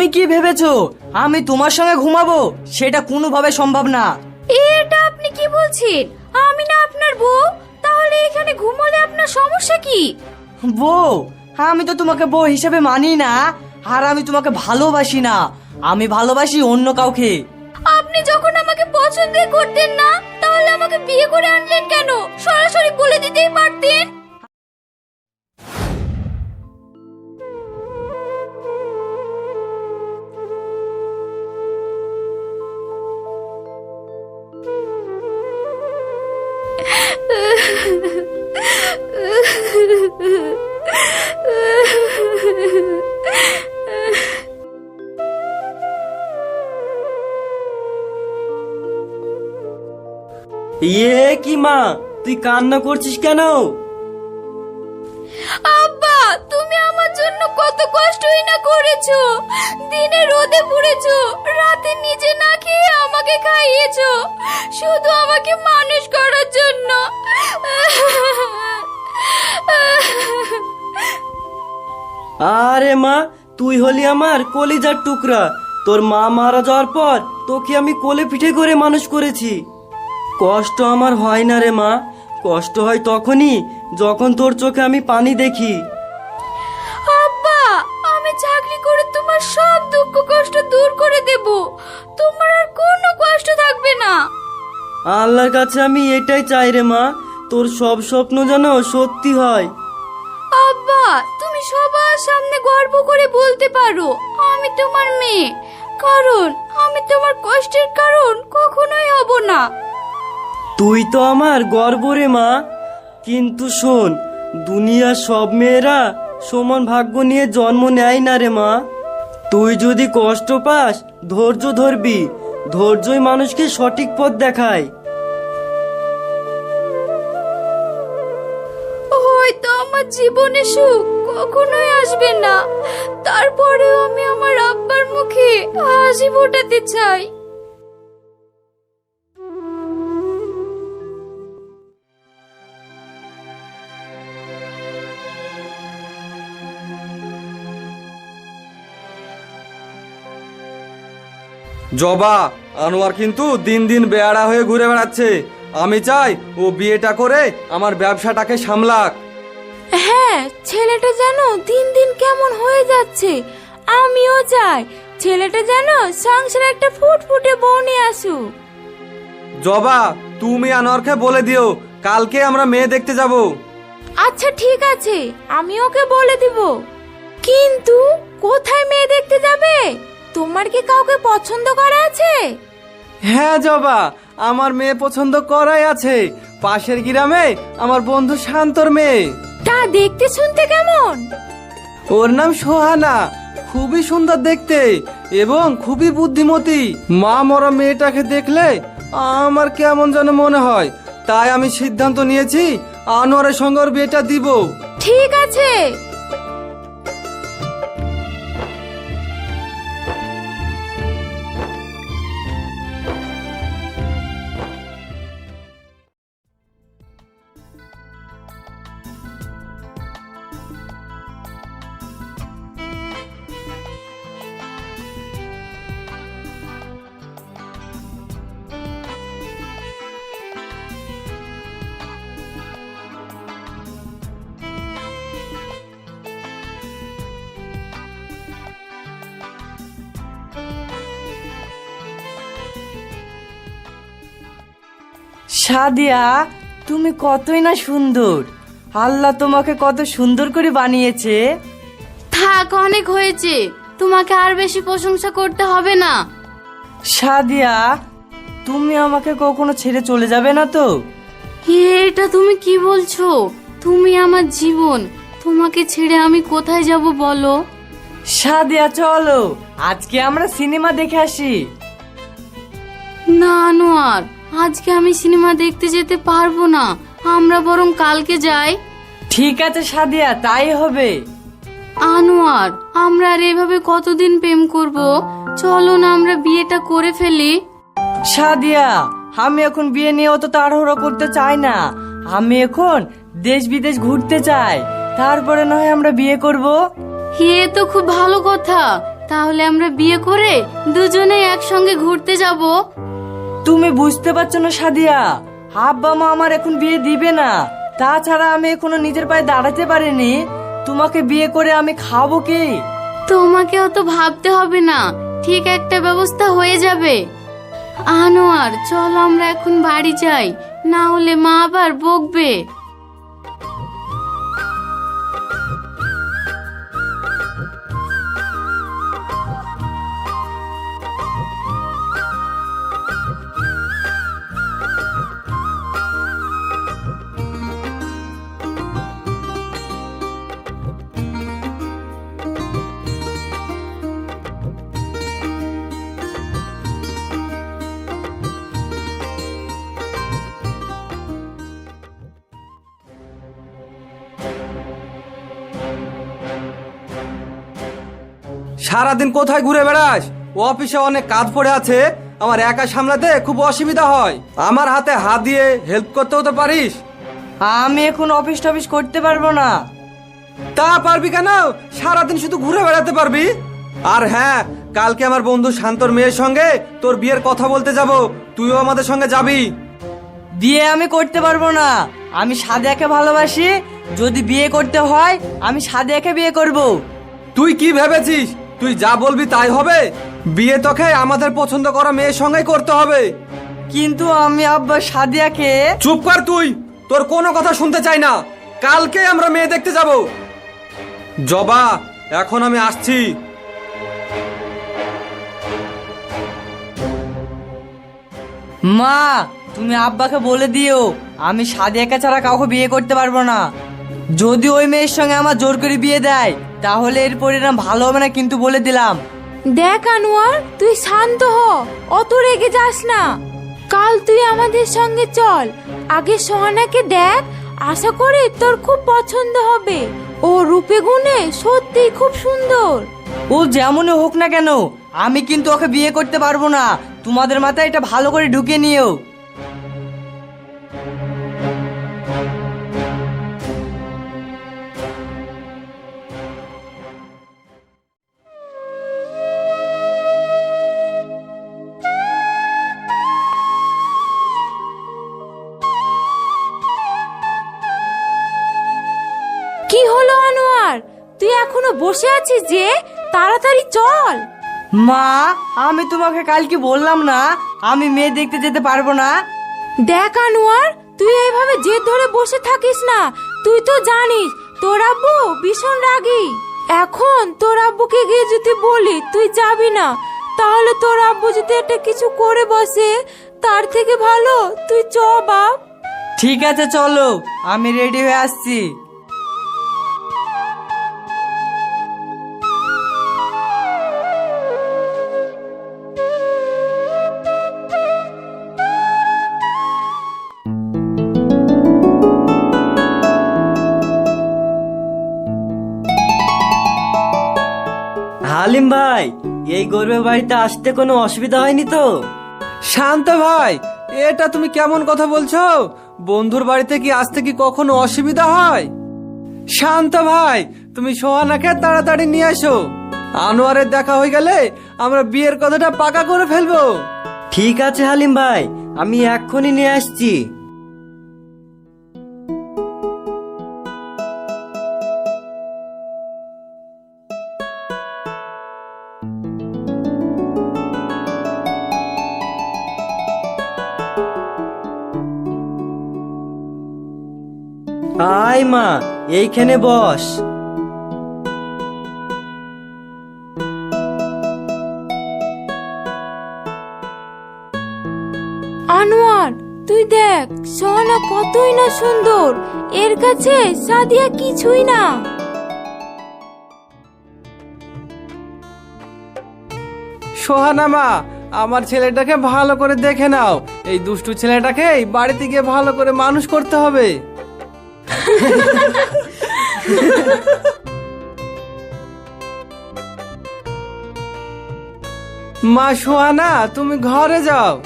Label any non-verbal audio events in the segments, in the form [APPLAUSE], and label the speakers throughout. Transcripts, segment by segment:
Speaker 1: তুমি কি ভেবেছো? আমি তোমার সঙ্গে ঘুমাবো? সেটা কোনোভাবে সম্ভব না।
Speaker 2: এটা আপনি কি বলছেন? আমি না আপনার বউ? তাহলে এখানে ঘুমোলে আপনার সমস্যা কি?
Speaker 1: বউ আমি তো তোমাকে বউ হিসেবে মানি না আর আমি তোমাকে ভালোবাসি না। আমি ভালোবাসি অন্য কাউকে।
Speaker 2: আপনি যখন আমাকে পছন্দ করতেন না তাহলে আমাকে বিয়ে করে আনলেন কেন? সরাসরি বলে দিতেই পারতেন?
Speaker 3: মা তুই কান্না করছিস কেন?
Speaker 2: আব্বা তুমি আমার জন্য কত কষ্টই না করেছ। দিনে রোদে পুড়েছো রাতে নিজে না খেয়ে আমাকে খাইয়েছো। শুধু আমাকে মানুষ করার জন্য।
Speaker 3: আরে মা তুই হলি আমার কলিজার টুকরা। তোর মা মারা যাওয়ার পর তোকে আমি কোলে পিঠে করে মানুষ করেছি। কষ্ট আমার হয় না রে মা। কষ্ট হয় তখনই যখন তোর চোখে আমি পানি দেখি।
Speaker 2: আব্বা আমি চাকরি করে তোমার সব দুঃখ কষ্ট দূর করে দেব। তোমার আর কোনো কষ্ট থাকবে না।
Speaker 3: আল্লাহর কাছে আমি এটাই চাই রে মা তোর সব স্বপ্ন যেন সত্যি হয়।
Speaker 2: আব্বা তুমি সবার সামনে গর্ব করে বলতে পারো আমি তোমার মেয়ে। কারণ আমি তোমার কষ্টের কারণ কখনোই হব না।
Speaker 3: তুই তো আমার গর্ব রে মা। কিন্তু শোন, দুনিয়ার সব মেয়েরা সমান ভাগ্য নিয়ে জন্ম নেয় না রে মা। তুই যদি কষ্ট পাস, ধৈর্য ধরবি। ধৈর্যই মানুষকে সঠিক পথ দেখায়।
Speaker 2: হয়তো আমার জীবনে সুখ কখনোই আসবে না। তারপরেও আমি আমার আব্বার মুখে হাসি ফোটাতে চাই।
Speaker 4: জবা। আনোয়ার কিন্তু দিন দিন বেয়ারা হয়ে ঘুরে বেড়াচ্ছে। আমি চাই ও বিয়েটা করে আমার ব্যবসাটাকে সামলাক।
Speaker 2: হ্যাঁ ছেলেটা যেন দিন দিন কেমন হয়ে যাচ্ছে। আমিও চাই ছেলেটা যেন সংসারে একটা ফুটফুটে বউ নিয়ে আসুক।
Speaker 4: জবা তুমি আনোয়ারকে বলে দিও কালকে আমরা মেয়ে দেখতে যাব।
Speaker 2: আচ্ছা ঠিক আছে আমি ওকে বলে দিব। কিন্তু কোথায় মেয়ে দেখতে যাবে? তোমার কি কাউকে পছন্দ করা আছে?
Speaker 4: হ্যাঁ জবা। আমার মেয়ে পছন্দ করাই আছে। পাশের গ্রামে আমার বন্ধু শান্তর মেয়ে।
Speaker 2: তা দেখতে শুনতে কেমন?
Speaker 4: ওর নাম সোহানা। খুবই সুন্দর দেখতে এবং খুবই বুদ্ধিমতী। মা মরা মেয়েটাকে দেখলে আমার কেমন যেন মনে হয়। তাই আমি সিদ্ধান্ত নিয়েছি আনোয়ারের সঙ্গে ওর বিয়েটা দিব।
Speaker 2: ঠিক আছে।
Speaker 1: সাদিয়া তুমি কতই না সুন্দর। আল্লাহ তোমাকে কত সুন্দর করে বানিয়েছে।
Speaker 2: থাক অনেক হয়েছে। তোমাকে আর বেশি প্রশংসা করতে হবে না।
Speaker 1: সাদিয়া তুমি আমাকে কখনো ছেড়ে চলে যাবে না তো?
Speaker 2: এটা তুমি কি বলছো? তুমি আমার জীবন। তোমাকে ছেড়ে আমি কোথায় যাব বলো?
Speaker 1: সাদিয়া চলো। আজকে আমরা সিনেমা দেখে আসি।
Speaker 2: না আনোয়ার। আজকে আমি সিনেমা দেখতে যেতে পারব না। আমরা বরং কালকে যাই।
Speaker 1: ঠিক আছে সাদিয়া তাই হবে।
Speaker 2: আনোয়ার আমরা আর এভাবে কতদিন প্রেম করব? চলো না আমরা বিয়েটা করে ফেলি।
Speaker 1: সাদিয়া আমি এখন বিয়ে নিয়ে অত তাড়াহুড়ো করতে চাই না। আমি এখন দেশ বিদেশ ঘুরতে চাই। তারপরে নয় আমরা বিয়ে করব।
Speaker 2: এ তো খুব ভালো কথা। তাহলে আমরা বিয়ে করে দুজনে একসঙ্গে ঘুরতে যাব।
Speaker 1: তুমি বুঝতে পারছ না, সাদিয়া। আব্বা মা আমার এখন বিয়ে দিবে না। তাছাড়া আমি এখনও নিজের পায়ে দাঁড়াতে পারিনি। তোমাকে বিয়ে করে আমি খাব কি?
Speaker 2: তোমাকে অত ভাবতে হবে না। ঠিক একটা ব্যবস্থা হয়ে যাবে। আনোয়ার, চল আমরা এখন বাড়ি যাই। না হলে মা আবার বকবে।
Speaker 4: সারাদিন কোথায় ঘুরে বেড়াস? অফিসে অনেক কাজ পড়ে আছে আমার একা সামলাতে খুব অসুবিধা হয়। আমার হাতে হাত দিয়ে হেল্প করতেও তো পারিস?
Speaker 1: আমি এখন অফিস টফিস করতে পারব না।
Speaker 4: তা পারবি কেন? সারাদিন শুধু ঘুরে বেড়াতে পারবি? আর হ্যাঁ কালকে আমার বন্ধু শান্তর মেয়ের সঙ্গে তোর বিয়ের কথা বলতে যাব। তুইও আমাদের সঙ্গে যাবি।
Speaker 1: বিয়ে আমি করতে পারব না। আমি সাদিয়াকে ভালোবাসি। যদি বিয়ে করতে হয় আমি সাদিয়াকে বিয়ে করব।
Speaker 4: তুই কি ভেবেছিস? তুই যা বলবি তাই হবে। বিয়ে তোকে আমাদের পছন্দ করা মেয়ের সঙ্গেই করতে হবে।
Speaker 1: কিন্তু আমি আব্বা সাদিয়াকে
Speaker 4: চুপ কর তুই। তোর কোনো কথা শুনতে চাই না। কালকে আমরা মেয়ে দেখতে যাব। জবা এখন আমি আসছি।
Speaker 1: মা তুমি আব্বাকে বলে দিও। আমি সাদিয়াকে ছাড়া কাউকে বিয়ে করতে পারব না। যদি ওই মেয়ের সঙ্গে আমার জোর করে বিয়ে দেয় তাহলে এর পরিণাম ভালো হবে না কিন্তু বলে দিলাম।
Speaker 5: দেখ আনোয়ার তুই শান্ত হ অত রেগে যাস না। কাল তুই আমাদের সঙ্গে চল। আগে সোহানাকে দেখ আশা করি তোর খুব পছন্দ হবে। ও রূপে গুণে সত্যি খুব সুন্দর।
Speaker 1: ও যেমনই হোক না কেন আমি কিন্তু ওকে বিয়ে করতে পারব না। তোমাদের মাথায় এটা ভালো করে ঢুকে নিও।
Speaker 5: যে তাড়াতাড়ি চল।
Speaker 1: মা আমি তোমাকে কালকে বললাম না আমি মেয়ে দেখতে যেতে পারব না।
Speaker 5: দেখ আনোয়ার তুই এইভাবে জেদ ধরে বসে থাকিস না। তুই তো জানিস তোর আব্বু ভীষণ রাগী। এখন তোর আব্বুকে গিয়ে যদি বলি তুই যাবি না তাহলে তোর আব্বু যদি একটা কিছু করে বসে তার থেকে ভালো তুই চ বাপ।
Speaker 1: ঠিক আছে চলো আমি রেডি হয়ে আসছি।
Speaker 3: হালিম ভাই এই গর্বের বাড়িতে আসতে কোনো অসুবিধা হয়নি তো?
Speaker 4: শান্ত ভাই এটা তুমি কেমন কথা বলছো? বন্ধুর বাড়িতে কি আসতে কি কখনো অসুবিধা হয়? শান্ত ভাই তুমি সোহানাকে তাড়াতাড়ি নিয়ে আসো আনোয়ারের দেখা হয়ে গেলে আমরা বিয়ের কথাটা পাকা করে ফেলব।
Speaker 3: ঠিক আছে হালিম ভাই আমি এক্ষুনি নিয়ে আসছি। মা এইখানে বস।
Speaker 5: আনোয়ার তুই দেখ সোহানা কতই না সুন্দর। এর কাছে সাদিয়া কিছুই না।
Speaker 4: সোহানা মা আমার ছেলেটাকে ভালো করে দেখে নাও। এই দুষ্টু ছেলেটাকে বাড়িতে গিয়ে ভালো করে মানুষ করতে হবে। [LAUGHS] মা সোহানা, তুমি ঘরে যাও।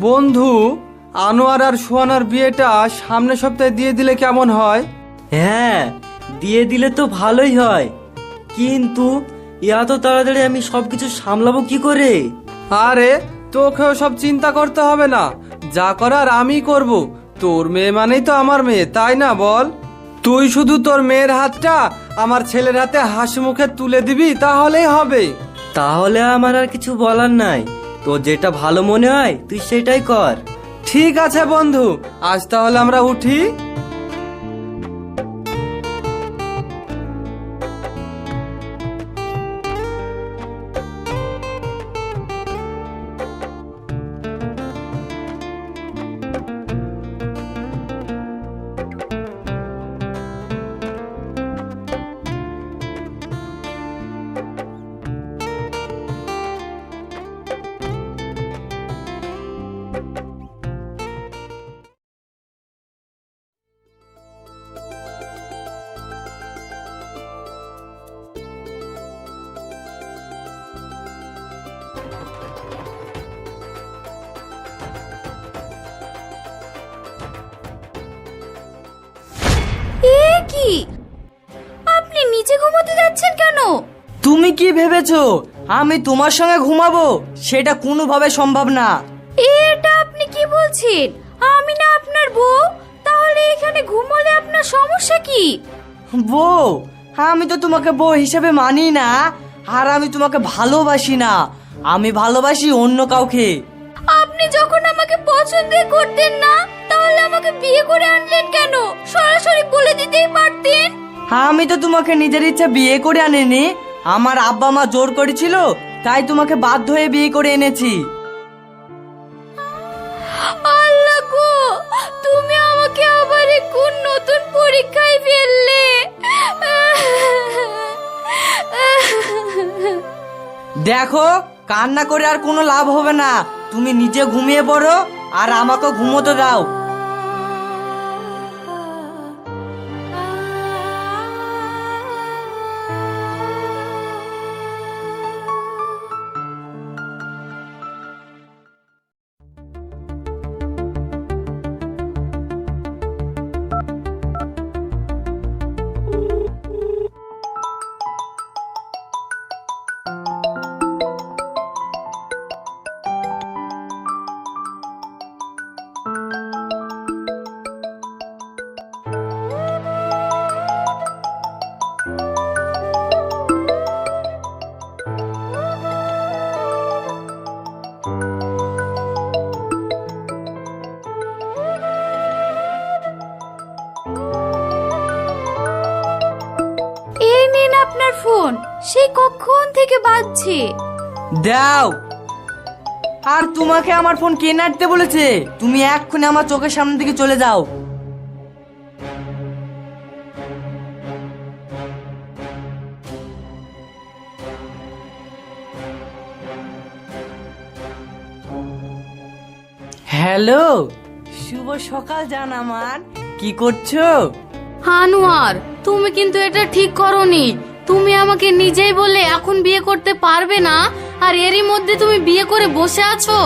Speaker 4: বন্ধু, আনোয়ার আর সোহানার বিয়েটা সামনের সপ্তাহে দিয়ে দিলে কেমন হয়?
Speaker 3: হ্যাঁ দিয়ে দিলে তো ভালোই হয়। কিন্তু এত তাড়াতাড়ি আমি সবকিছু সামলাবো কি করে?
Speaker 4: আরে তোকেও সব চিন্তা করতে হবে না। যা করার আমি করব। তোর মেয়ে মানেই তো আমার মেয়ে তাই না বল? তুই শুধু তোর মেয়ের হাতটা আমার ছেলের হাতে হাসি মুখে তুলে দিবি তাহলেই হবে।
Speaker 3: তাহলে আমার আর কিছু বলার নাই। তোর যেটা ভালো মনে হয় তুই সেটাই কর।
Speaker 4: ঠিক আছে বন্ধু আজ তাহলে আমরা উঠি।
Speaker 2: কি? আপনি নিচে ঘুমোতে যাচ্ছেন কেন?
Speaker 1: তুমি কি ভেবেছো? আমি তোমার সঙ্গে ঘুমাবো? সেটা কোনোভাবে সম্ভব না।
Speaker 2: এটা আপনি কি বলছেন? আমি না আপনার বউ? তাহলে এখানে ঘুমোলে আপনার সমস্যা কি?
Speaker 1: বউ আমি তো তোমাকে বউ হিসেবে মানি না আর আমি তোমাকে ভালোবাসি না। আমি ভালোবাসি অন্য কাউকে।
Speaker 2: আপনি যখন আমাকে পছন্দ করতেন না আমাকে বিয়ে করে আনলেন কেন? সরাসরি বলে দিতেই পারতেন।
Speaker 1: আমি তো তোমাকে নিজের ইচ্ছা বিয়ে করে আনিনি। আমার আব্বা মা জোর করেছিল তাই তোমাকে বাধ্য হয়ে বিয়ে করে এনেছি।
Speaker 2: আল্লাহ গো তুমি আমাকে আবার কোন নতুন পরীক্ষায় ফেললে?
Speaker 1: দেখো কান্না করে আর কোনো লাভ হবে না। তুমি নিজে ঘুমিয়ে পড়ো আর আমাকে ঘুমোতে দাও।
Speaker 2: ফোন? সেই কখন থেকে বাজছে?
Speaker 1: দাও। আর তোমাকে আমার ফোন কে নাড়তে বলেছে? তুমি এক্ষুনি আমার চোখের সামনে থেকে চলে যাও। হ্যালো শুভ সকাল জান আমার। কি করছ?
Speaker 6: আনোয়ার তুমি কিন্তু এটা ঠিক করনি। তুমি আমাকে নিজেই বলে এখন বিয়ে করতে পারবে না আর এরই মধ্যে তুমি বিয়ে করে বসে আছো?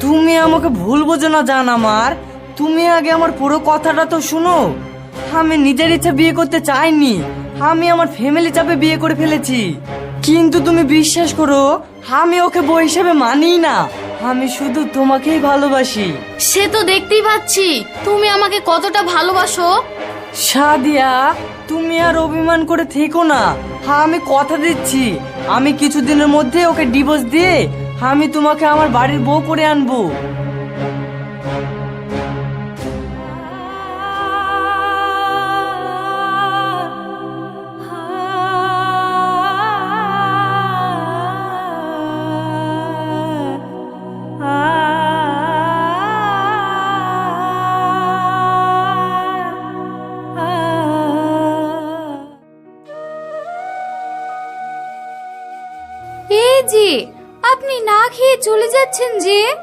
Speaker 1: তুমি আমাকে ভুল বোঝো না জান আমার। তুমি আগে আমার পুরো কথাটা তো শুনো। আমি নিজের ইচ্ছা বিয়ে করতে চাইনি। আমি আমার ফ্যামিলি চাপে বিয়ে করে ফেলেছি। কিন্তু তুমি বিশ্বাস করো আমি ওকে বই হিসেবে মানি না। আমি শুধু তোমাকেই ভালোবাসি।
Speaker 6: সে তো দেখতেই পাচ্ছি। তুমি আমাকে কতটা ভালোবাসো?
Speaker 1: সাদিয়া, তুমি আর অভিমান করে থেকো না। হ্যাঁ আমি কথা দিচ্ছি। আমি কিছুদিনের মধ্যে ওকে ডিভোর্স দিয়ে আমি তোমাকে আমার বাড়ির বউ করে আনব।
Speaker 2: যে আপনি না খেয়ে চলে যাচ্ছেন যে।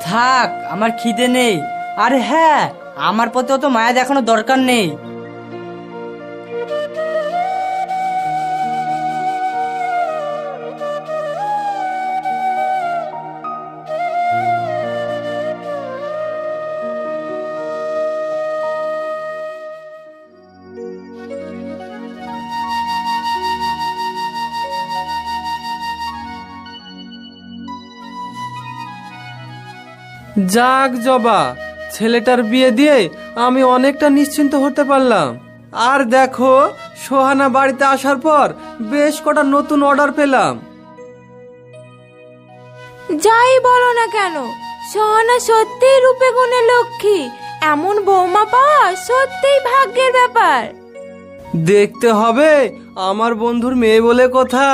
Speaker 1: থাক, আমার খিদে নেই। আর হ্যাঁ আমার প্রতি অত মায়া দেখানোর দরকার নেই।
Speaker 4: যাক জবা ছেলেটার বিয়ে দিয়ে আমি অনেকটা নিশ্চিন্ত হতে পারলাম। আর দেখো সোহানা বাড়িতে আসার পর বেশ কটা নতুন অর্ডার পেলাম।
Speaker 5: যাই বলো না কেন সোহানা সত্যিই রূপে গুণে লক্ষ্মী। এমন বৌমা পাওয়া সত্যিই ভাগ্যের ব্যাপার।
Speaker 4: দেখতে হবে আমার বন্ধুর মেয়ে বলে কথা।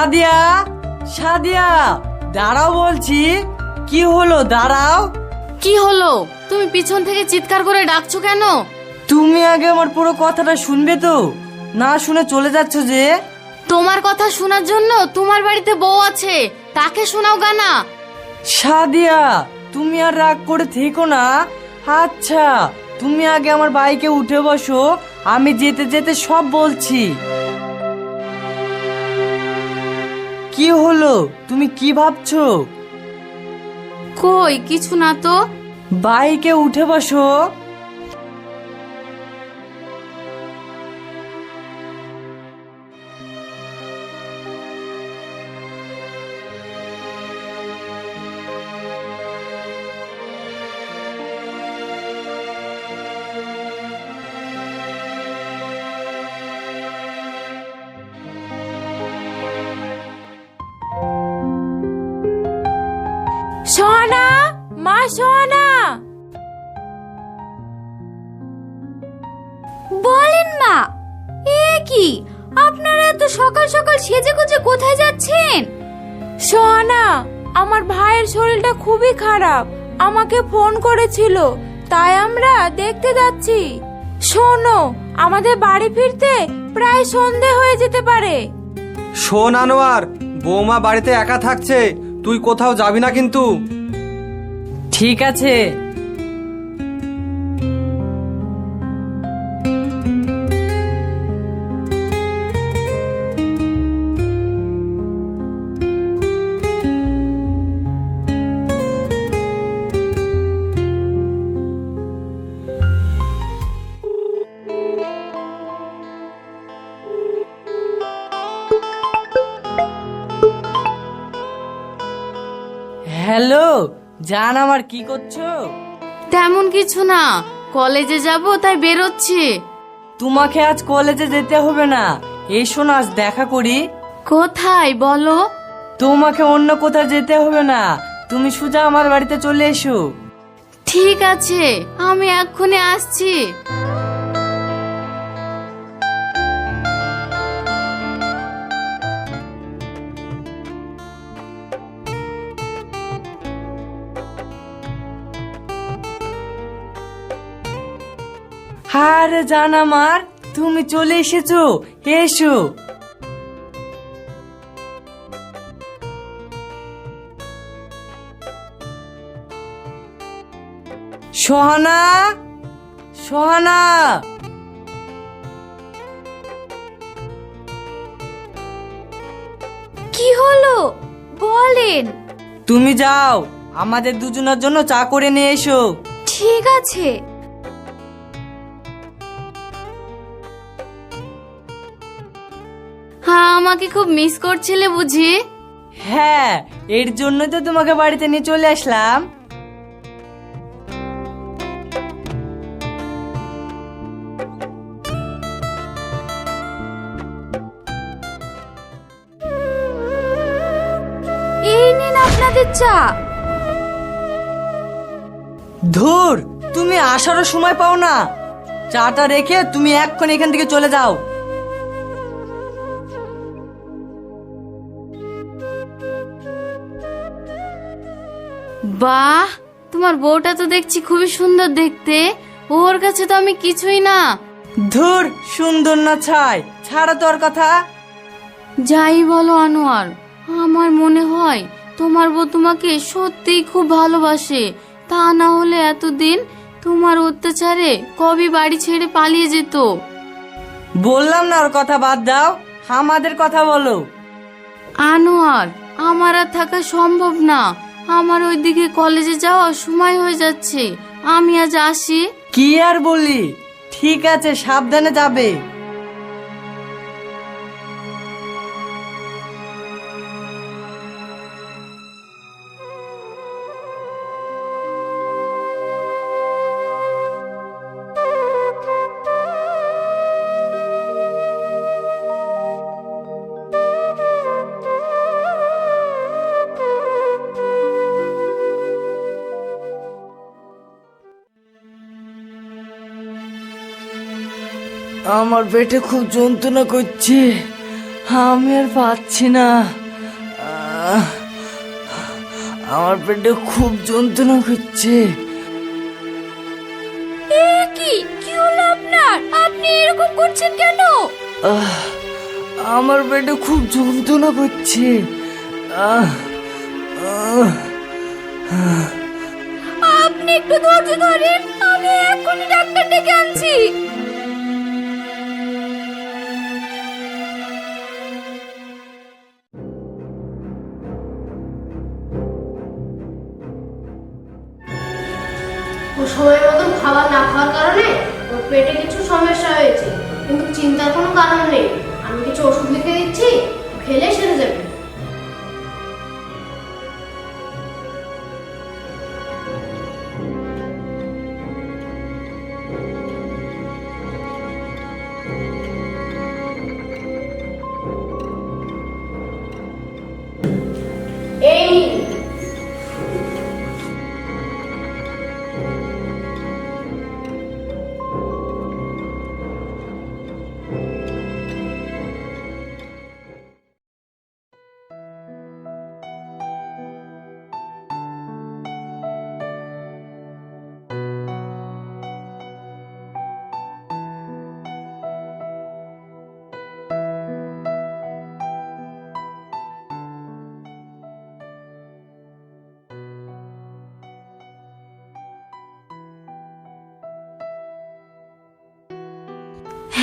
Speaker 1: সাদিয়া সাদিয়া দাঁড়াও বলছি। কি হলো? দাঁড়াও।
Speaker 6: কি হলো? তুমি পিছন থেকে চিৎকার করে ডাকছো কেন?
Speaker 1: তুমি আগে আমার পুরো কথাটা শুনবে তো? না শুনে চলে যাচ্ছ যে?
Speaker 6: তোমার কথা শোনার জন্য তোমার বাড়িতে বউ আছে। তাকে শোনাও গানা।
Speaker 1: সাদিয়া তুমি আর রাগ করে থেকো না। আচ্ছা তুমি আগে আমার বাইকে উঠে বসো। আমি যেতে যেতে সব বলছি। কি হলো? তুমি কি ভাবছ?
Speaker 6: কই কিছু না তো।
Speaker 1: বাইকে উঠে বসো।
Speaker 2: আপনারা এত সকাল সকাল সেজে গুজে কোথায় যাচ্ছেন?
Speaker 5: সোহানা আমার ভাইয়ের শরীরটা খুবই খারাপ। আমাকে ফোন করেছিল তাই আমরা দেখতে যাচ্ছি। শোনো আমাদের বাড়ি ফিরতে প্রায় সন্ধে হয়ে যেতে পারে।
Speaker 4: শোন আনোয়ার বৌমা বাড়িতে একা থাকছে তুই কোথাও যাবি না কিন্তু।
Speaker 1: ঠিক আছে। হ্যালো জান আমার কি করছ?
Speaker 6: তেমন কিছু না কলেজে যাব তাই বেরোচ্ছি।
Speaker 1: তোমাকে আজ কলেজে যেতে হবে না এসো না আজ দেখা করি।
Speaker 6: কোথায় বলো?
Speaker 1: তোমাকে অন্য কোথাও যেতে হবে না তুমি সোজা আমার বাড়িতে চলে এসো।
Speaker 6: ঠিক আছে আমি এক্ষুনি আসছি।
Speaker 1: আরে জান আমার তুমি চলে এসেছ এসো। সোহানা সোহানা।
Speaker 2: কি হলো? বলেন।
Speaker 1: তুমি যাও আমাদের দুজনের জন্য চা করে নিয়ে এসো।
Speaker 2: ঠিক আছে।
Speaker 6: আমাকে খুব মিস করছিলে বুঝি?
Speaker 1: হ্যাঁ এর জন্য তো তোমাকে বাড়িতে নিয়ে চলে আসলাম।
Speaker 2: এই নিন আপনাদের চা।
Speaker 1: ধুর তুমি আসারও সময় পাও না। চাটা রেখে তুমি এক্ষণ এখান থেকে চলে যাও।
Speaker 6: বাহ তোমার বউটা তো দেখছি খুবই সুন্দর দেখতে। ওর কাছে তো আমি কিছুই না।
Speaker 1: ধুর সুন্দর না ছাই। ছাড়া তোর কথা।
Speaker 6: যাই বলো আনোয়ার। আমার মনে হয় তোমার বউ তোমাকে সত্যিই খুব ভালোবাসে। তা না হলে এতদিন তোমার অত্যাচারে কবি বাড়ি ছেড়ে পালিয়ে যেত।
Speaker 1: বললাম না ওর কথা বাদ দাও। আমাদের কথা বলো।
Speaker 6: আনোয়ার আমার আর থাকা সম্ভব না। আমার ওইদিকে কলেজে যাওয়ার সময় হয়ে যাচ্ছে। আমি আজ আসি।
Speaker 1: কি আর বলি? ঠিক আছে, সাবধানে যাবে। আমার পেটে খুব যন্ত্রণা করছে। আমি আর পাচ্ছি না। আমার পেটে খুব যন্ত্রণা করছে।
Speaker 2: এ কি? কি হলো আপনার? আপনি এরকম করছেন কেন?
Speaker 1: আমার পেটে খুব যন্ত্রণা করছে।
Speaker 2: আপনি একটু ধৈর্য ধরেন আমি এক্ষুনি ডাক্তার ডেকে আনছি।
Speaker 7: সময় মতো খাবার না খাওয়ার কারণে ওর পেটে কিছু সমস্যা হয়েছে। কিন্তু চিন্তার কোনো কারণ নেই। আমি কিছু ওষুধ লিখে দিচ্ছি খেলে সেরে যাবে।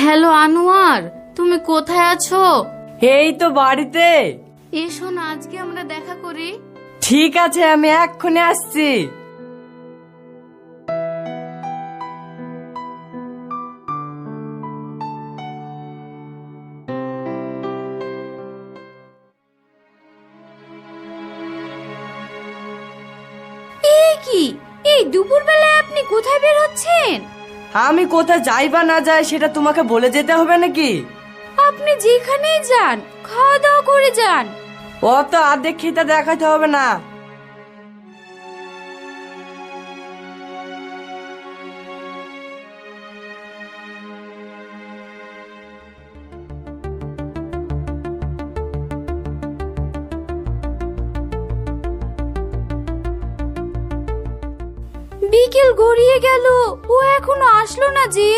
Speaker 6: হ্যালো আনোয়ার তুমি কোথায় আছো?
Speaker 1: এই তো বাড়িতে।
Speaker 6: এসো না আজকে আমরা দেখা করি।
Speaker 1: ঠিক আছে আমি এক্ষুনি আসছি।
Speaker 2: কোথায়
Speaker 1: যাই বা না যায় সেটা তোমাকে বলে যেতে হবে নাকি?
Speaker 2: আপনি যেখানেই যান খাওয়া দাওয়া করে যান।
Speaker 1: অত আর্ধেক খেতে দেখাতে হবে না।
Speaker 2: বিকেল গড়িয়ে গেল। ও এখনও আসলো না যে?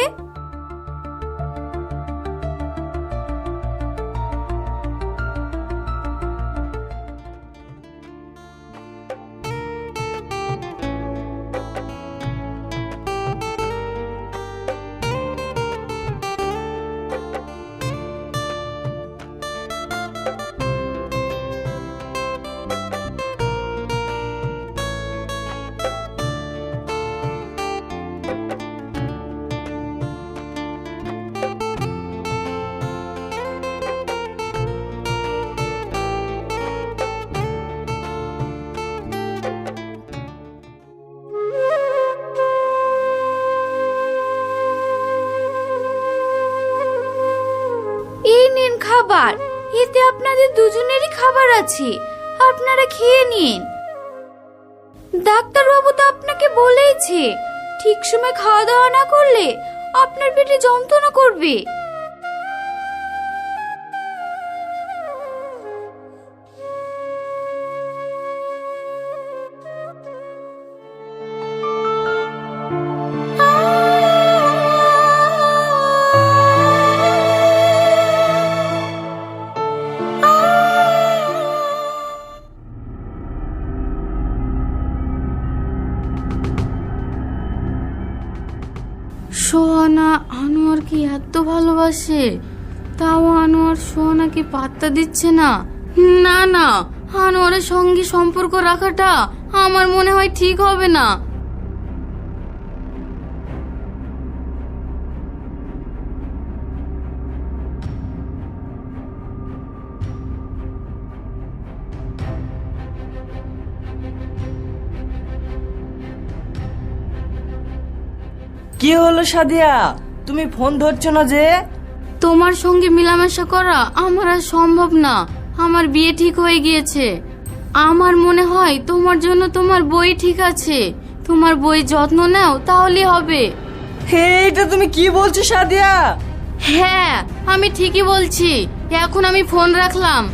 Speaker 2: দুজনেরই খাবার আছে। আপনারা খেয়ে নিন। ডাক্তারবাবু তো আপনাকে বলেইছে, ঠিক সময় খাওয়া দাওয়া না করলে আপনার পেটে যন্ত্রণা করবে।
Speaker 6: ভালোবাসে তাও আনোয়ার সোহানাকে পাত্তা দিচ্ছে না? না না, আনোয়ারের সঙ্গে সম্পর্ক রাখাটা আমার মনে হয় ঠিক হবে না।
Speaker 1: কি হলো সাদিয়া? তুমি ফোন ধরছো না যে?
Speaker 6: তোমার সঙ্গে মেলামেশা করা আমার আর সম্ভব না। আমার বিয়ে ঠিক হয়ে গিয়েছে। আমার মনে হয় তোমার জন্য তোমার বই ঠিক আছে। তোমার বই যত্ন নাও তাহলে হবে।
Speaker 1: হে এটা তুমি কি বলছো সাদিয়া?
Speaker 6: হ্যাঁ আমি ঠিকই বলছি। এখন আমি ফোন রাখলাম।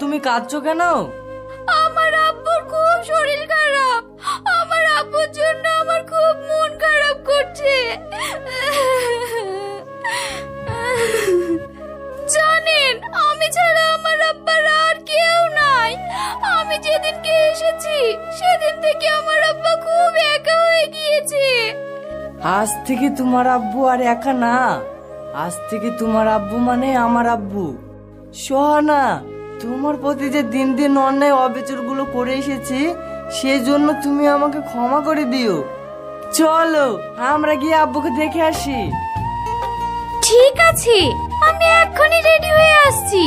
Speaker 1: তুমি কাঁদছো কেন?
Speaker 2: আমার আব্বুর খুব শরীর খারাপ। আমার আব্বুর জন্য আমার খুব মন খারাপ করছে। জানেন আমি ছাড়া আমার আব্বার আর কেউ নাই। আমি যেদিনকে এসেছি সেদিন থেকে আমার আব্বা খুব একা হয়ে গিয়েছে।
Speaker 1: আজ থেকে তোমার আব্বু আর একা না। আজ থেকে তোমার আব্বু মানে আমার আব্বু। সোহানা তোমার প্রতি যে দিন দিন অন্যায়, অবিচারগুলো করে এসেছি, সেজন্য তুমি আমাকে ক্ষমা করে দিও। চলো, আমরা গিয়ে আব্বুকে দেখে আসি।
Speaker 2: ঠিক আছে, আমি এক্ষুনি রেডি হয়ে আসছি।